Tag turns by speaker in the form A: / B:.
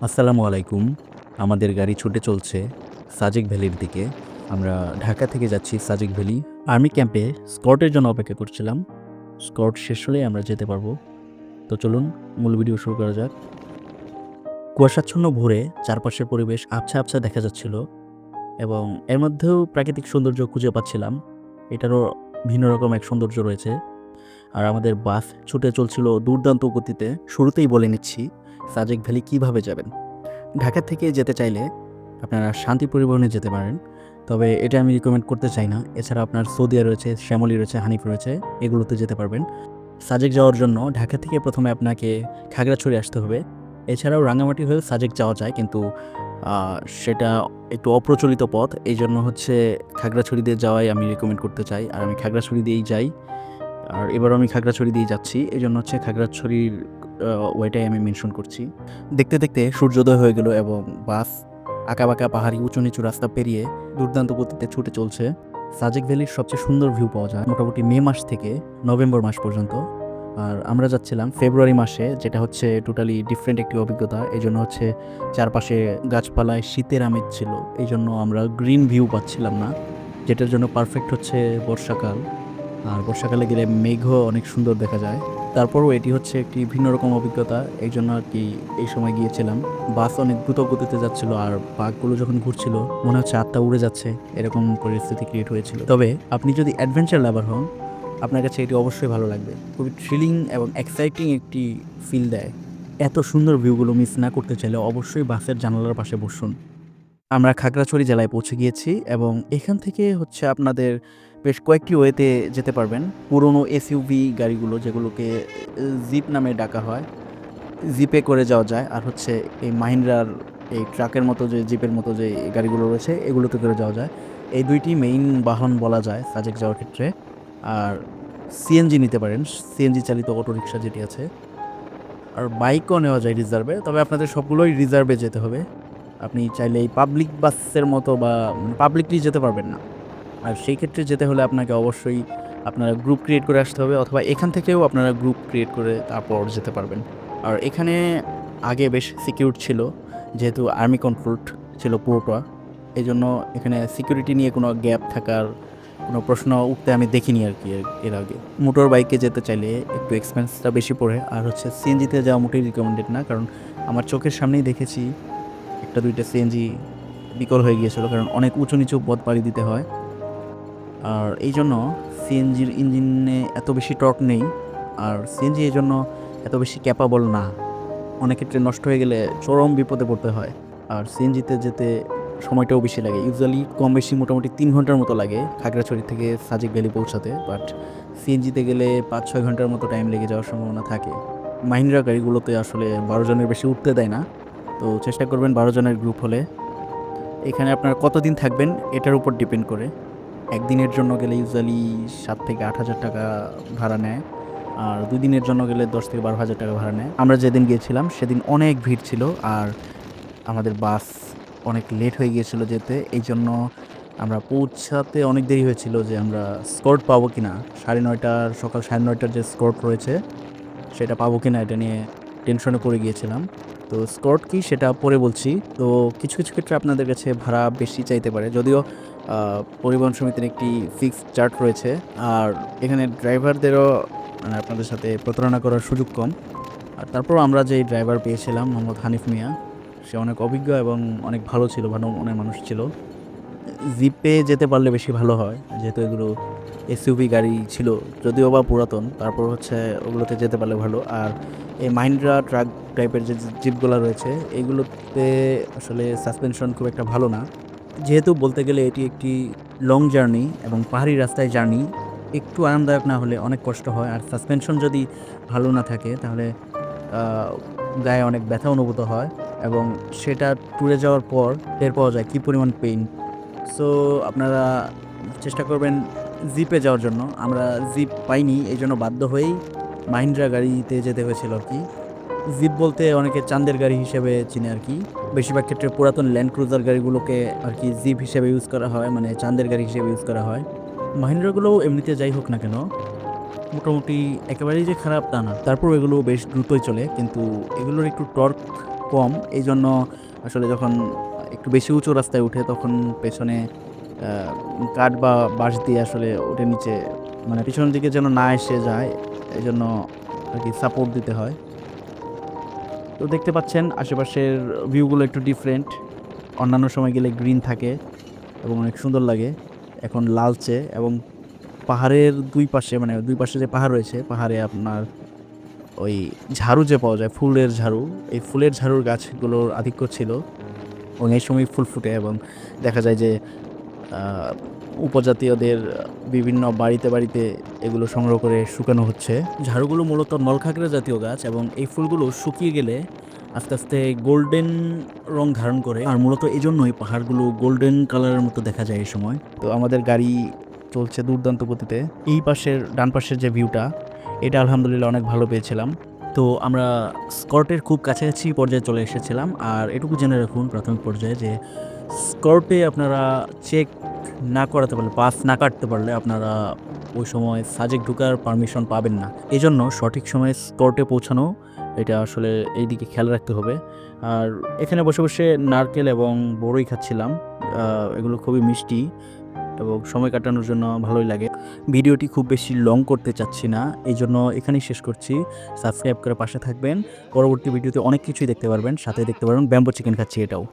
A: আসসালামু আলাইকুম। আমাদের গাড়ি ছুটে চলছে সাজেক ভ্যালির দিকে। আমরা ঢাকা থেকে যাচ্ছি সাজেক ভ্যালি। আর্মি ক্যাম্পে স্কটের জন্য অপেক্ষা করছিলাম। স্কট শেষ হলেই আমরা যেতে পারব। তো চলুন, মূল ভিডিও শুরু করা যাক। কুয়াশাচ্ছন্ন ভোরে চারপাশের পরিবেশ আবছা আবছা দেখা যাচ্ছিল এবং এর মধ্যেও প্রাকৃতিক সৌন্দর্য খুঁজে পাচ্ছিলাম। এটারও ভিন্ন রকম এক সৌন্দর্য রয়েছে। আর আমাদের বাস ছুটে চলছিল দুর্দান্ত গতিতে। শুরুতেই বলে নিচ্ছি সাজেক ভ্যালি কীভাবে যাবেন? ঢাকা থেকে যেতে চাইলে আপনারা শান্তি পরিবহনে যেতে পারেন, তবে এটা আমি রিকমেন্ড করতে চাই না। এছাড়া আপনার সৌদিয়া রয়েছে, শ্যামলি রয়েছে, হানিফ রয়েছে, এগুলোতে যেতে পারবেন। সাজেক যাওয়ার জন্য ঢাকা থেকে প্রথমে আপনাকে খাগড়াছড়ি আসতে হবে। এছাড়াও রাঙামাটি হয়েও সাজেক যাওয়া যায়, কিন্তু সেটা একটু অপ্রচলিত পথ। এই জন্য হচ্ছে খাগড়াছড়ি দিয়ে যাওয়াই আমি রিকমেন্ড করতে চাই। আর আমি খাগড়াছড়ি দিয়েই যাই। আর এবারও আমি খাগড়াছড়ি দিয়ে যাচ্ছি। এই জন্য হচ্ছে খাগড়াছড়ির ওয়েটাই আমি মেনশন করছি। দেখতে দেখতে সূর্যোদয় হয়ে গেল এবং বাস আঁকাবাঁকা পাহাড়ি উঁচু নিচু রাস্তা পেরিয়ে দুর্দান্ত গতিতে ছুটে চলছে। সাজেক ভ্যালির সবচেয়ে সুন্দর ভিউ পাওয়া যায় মোটামুটি মে মাস থেকে নভেম্বর মাস পর্যন্ত। আর আমরা যাচ্ছিলাম ফেব্রুয়ারি মাসে, যেটা হচ্ছে টোটালি ডিফারেন্ট একটি অভিজ্ঞতা। এই জন্য হচ্ছে চারপাশে গাছপালায় শীতের আমেজ ছিল। এই জন্য আমরা গ্রিন ভিউ পাচ্ছিলাম না, যেটার জন্য পারফেক্ট হচ্ছে বর্ষাকাল। আর বর্ষাকালে গেলে মেঘও অনেক সুন্দর দেখা যায়। তারপরও এটি হচ্ছে একটি ভিন্ন রকম অভিজ্ঞতা, এই জন্য আর কি এই সময় গিয়েছিলাম। বাস অনেক দ্রুত গতিতে যাচ্ছিল আর বাঘগুলো যখন ঘুরছিল, মনে হচ্ছে আত্মা উড়ে যাচ্ছে, এরকম পরিস্থিতি ক্রিয়েট হয়েছিল। তবে আপনি যদি অ্যাডভেঞ্চার লাভার হন, আপনার কাছে এটি অবশ্যই ভালো লাগবে। খুবই থ্রিলিং এবং এক্সাইটিং একটি ফিল দেয়। এত সুন্দর ভিউগুলো মিস না করতে চাইলে অবশ্যই বাসের জানালার পাশে বসুন। আমরা খাগড়াছড়ি জেলায় পৌঁছে গিয়েছি এবং এখান থেকে হচ্ছে আপনাদের বেশ কয়েকটি ওয়েতে যেতে পারবেন। পুরনো এসইউভি গাড়িগুলো যেগুলোকে জিপ নামে ডাকা হয় জিপে করে যাওয়া যায়। আর হচ্ছে এই মাহিন্দ্রার এই ট্রাকের মতো যে জিপের মতো যে গাড়িগুলো রয়েছে, এগুলোতে করে যাওয়া যায়। এই দুইটি মেইন বাহন বলা যায় সাজেক যাওয়ার ক্ষেত্রে। আর সিএনজি নিতে পারেন। সিএনজি চালিত অটোরিকশা যেটি আছে। আর বাইকও নেওয়া যায় রিজার্ভে তবে আপনাদের সবগুলোই রিজার্ভে যেতে হবে। আপনি চাইলে এই পাবলিক বাসের মতো বা পাবলিকলি যেতে পারবেন না। আর সেই ক্ষেত্রে যেতে হলে আপনাকে অবশ্যই আপনারা গ্রুপ ক্রিয়েট করে আসতে হবে অথবা এখান থেকেও আপনারা গ্রুপ ক্রিয়েট করে তারপর যেতে পারবেন। আর এখানে আগে বেশ সিকিউর ছিল, যেহেতু আর্মি কন্ট্রোলড ছিল পুরোটা। এই জন্য এখানে সিকিউরিটি নিয়ে কোনো গ্যাপ থাকার কোনো প্রশ্ন উঠতে আমি দেখিনি আর কি এর- এর আগে। মোটর বাইকে যেতে চাইলে একটু এক্সপেন্সটা বেশি পড়ে। আর হচ্ছে সিএনজিতে যাওয়া মোটেই রিকমেন্ডেড না, কারণ আমার চোখের সামনেই দেখেছি একটা দুইটা সিএনজি বিকল হয়ে গিয়েছিল, কারণ অনেক উঁচু নিচু পথ পাড়ি দিতে হয়। আর এই জন্য সিএনজির ইঞ্জিনে এত বেশি টর্ক নেই, আর সিএনজি এই জন্য এত বেশি ক্যাপাবল না। অনেক ক্ষেত্রে নষ্ট হয়ে গেলে চরম বিপদে পড়তে হয়। আর সিএনজিতে যেতে সময়টাও বেশি লাগে। ইউজুয়ালি কম বেশি মোটামুটি তিন ঘণ্টার মতো লাগে খাগড়াছড়ি থেকে সাজেক ভ্যালি পৌঁছাতে বাট সিএনজিতে গেলে পাঁচ ছয় ঘণ্টার মতো টাইম লেগে যাওয়ার সম্ভাবনা থাকে। মাহিন্দ্রা গাড়িগুলোতে আসলে বারো জনের বেশি উঠতে দেয় না। তো চেষ্টা করবেন বারো জনের গ্রুপ হলে। এখানে আপনারা কতদিন থাকবেন এটার উপর ডিপেন্ড করে। একদিনের জন্য গেলে ইউজুয়ালি সাত থেকে আট হাজার টাকা ভাড়া নেয়, আর দুই দিনের জন্য গেলে দশ থেকে বারো হাজার টাকা ভাড়া নেয়। আমরা যেদিন গিয়েছিলাম সেদিন অনেক ভিড় ছিল, আর আমাদের বাস অনেক লেট হয়ে গিয়েছিল যেতে। এই জন্য আমরা পৌঁছাতে অনেক দেরি হয়েছিল যে আমরা স্কর্ট পাবো কি না সাড়ে নয়টার, সকাল সাড়ে নয়টার যে স্কর্ট রয়েছে, সেটা পাবো কি না এটা নিয়ে টেনশনে পড়ে গিয়েছিলাম। তো স্কট কি সেটা পরে বলছি। তো কিছু কিছু ক্ষেত্রে আপনাদের কাছে ভাড়া বেশি চাইতে পারে। যদিও পরিবহন সমিতির একটি ফিক্সড চার্ট রয়েছে। আর এখানে ড্রাইভারদেরও মানে আপনাদের সাথে প্রতারণা করার সুযোগ কম। আর তারপর আমরা যে ড্রাইভার পেয়েছিলাম, মোহাম্মদ হানিফ মিয়া, সে অনেক অভিজ্ঞ এবং অনেক ভালো ছিল, ভালো অনেক মানুষ ছিল। জিপে যেতে পারলে বেশি ভালো হয়, যেহেতু এগুলো এসইউভি গাড়ি ছিল, যদিও বা পুরাতন, তারপর হচ্ছে ওগুলোতে যেতে পারলে ভালো। আর এই মাহিন্দ্রা ট্রাক টাইপের যে জিপগুলো রয়েছে, এগুলোতে আসলে সাসপেনশন খুব একটা ভালো না। যেহেতু বলতে গেলে এটি একটি লং জার্নি এবং পাহাড়ি রাস্তায় জার্নি একটু আরামদায়ক না হলে অনেক কষ্ট হয়। আর সাসপেনশন যদি ভালো না থাকে, তাহলে গায়ে অনেক ব্যথা অনুভূত হয় এবং সেটা ট্যুরে যাওয়ার পর টের পাওয়া যায় কী পরিমাণ পেইন সো আপনারা চেষ্টা করবেন জিপে যাওয়ার জন্য। আমরা জিপ পাইনি, এই জন্য বাধ্য হয়েই মাহিন্দ্রা গাড়িতে যেতে হয়েছিল আর কি। জিপ বলতে অনেকে চাঁদের গাড়ি হিসেবে চিনে আর কি। বেশিরভাগ ক্ষেত্রে পুরাতন ল্যান্ড ক্রুজার গাড়িগুলোকে আর কি জিপ হিসেবে ইউজ করা হয় মানে চাঁদের গাড়ি হিসেবে ইউজ করা হয়। মাহিন্দ্রাগুলোও এমনিতে যাই হোক না কেন, মোটামুটি একেবারেই যে খারাপ তা না। তারপর এগুলো বেশ দ্রুতই চলে, কিন্তু এগুলোর একটু টর্ক কম। এই জন্য আসলে যখন একটু বেশি উঁচু রাস্তায় উঠে তখন পেছনে কাঠ বা বাঁশ দিয়ে আসলে ওঠে নিচে মানে পিছনের দিকে যেন না এসে যায় এই জন্য আর কি সাপোর্ট দিতে হয়। তো দেখতে পাচ্ছেন আশেপাশের ভিউগুলো একটু ডিফারেন্ট অন্যান্য সময় গেলে গ্রিন থাকে এবং অনেক সুন্দর লাগে। এখন লালচে এবং পাহাড়ের দুই পাশে মানে দুই পাশে যে পাহাড় রয়েছে, পাহাড়ে আপনার ওই ঝাড়ু যে পাওয়া যায়, ফুলের ঝাড়ু, এই ফুলের ঝাড়ুর গাছগুলোর আধিক্য ছিল। এবং এই সময় ফুল ফুটে এবং দেখা যায় যে উপজাতীয়দের বিভিন্ন বাড়িতে বাড়িতে এগুলো সংগ্রহ করে শুকানো হচ্ছে। ঝাড়ুগুলো মূলত নলখাগড়া জাতীয় গাছ এবং এই ফুলগুলো শুকিয়ে গেলে আস্তে আস্তে গোল্ডেন রং ধারণ করে। আর মূলত এই জন্যই পাহাড়গুলো গোল্ডেন কালারের মতো দেখা যায় এই সময়। তো আমাদের গাড়ি চলছে দুর্দান্ত গতিতে। এই পাশের ডান পাশের যে ভিউটা এটা আলহামদুলিল্লাহ অনেক ভালো পেয়েছিলাম। তো আমরা স্কর্টের খুব কাছাকাছি পর্যায়ে চলে এসেছিলাম। আর এটুকু জেনে রাখুন প্রাথমিক পর্যায়ে যে স্কর্টে আপনারা চেক না করাতে পারলে পাস না কাটতে পারলে আপনারা ওই সময় সাজেক ঢুকার পারমিশন পাবেন না। এই জন্য সঠিক সময়ে স্কর্টে পৌঁছানো, এটা আসলে এই দিকে খেয়াল রাখতে হবে। আর এখানে বসে বসে নারকেল এবং বড়ই খাচ্ছিলাম। এগুলো খুবই মিষ্টি এবং সময় কাটানোর জন্য ভালোই লাগে। ভিডিওটি খুব বেশি লং করতে চাচ্ছি না এই জন্য এখানেই শেষ করছি। সাবস্ক্রাইব করে পাশে থাকবেন। পরবর্তী ভিডিওতে অনেক কিছুই দেখতে পারবেন সাথে দেখতে পারবেন। ব্যাম্বো চিকেন খাচ্ছি এটাও।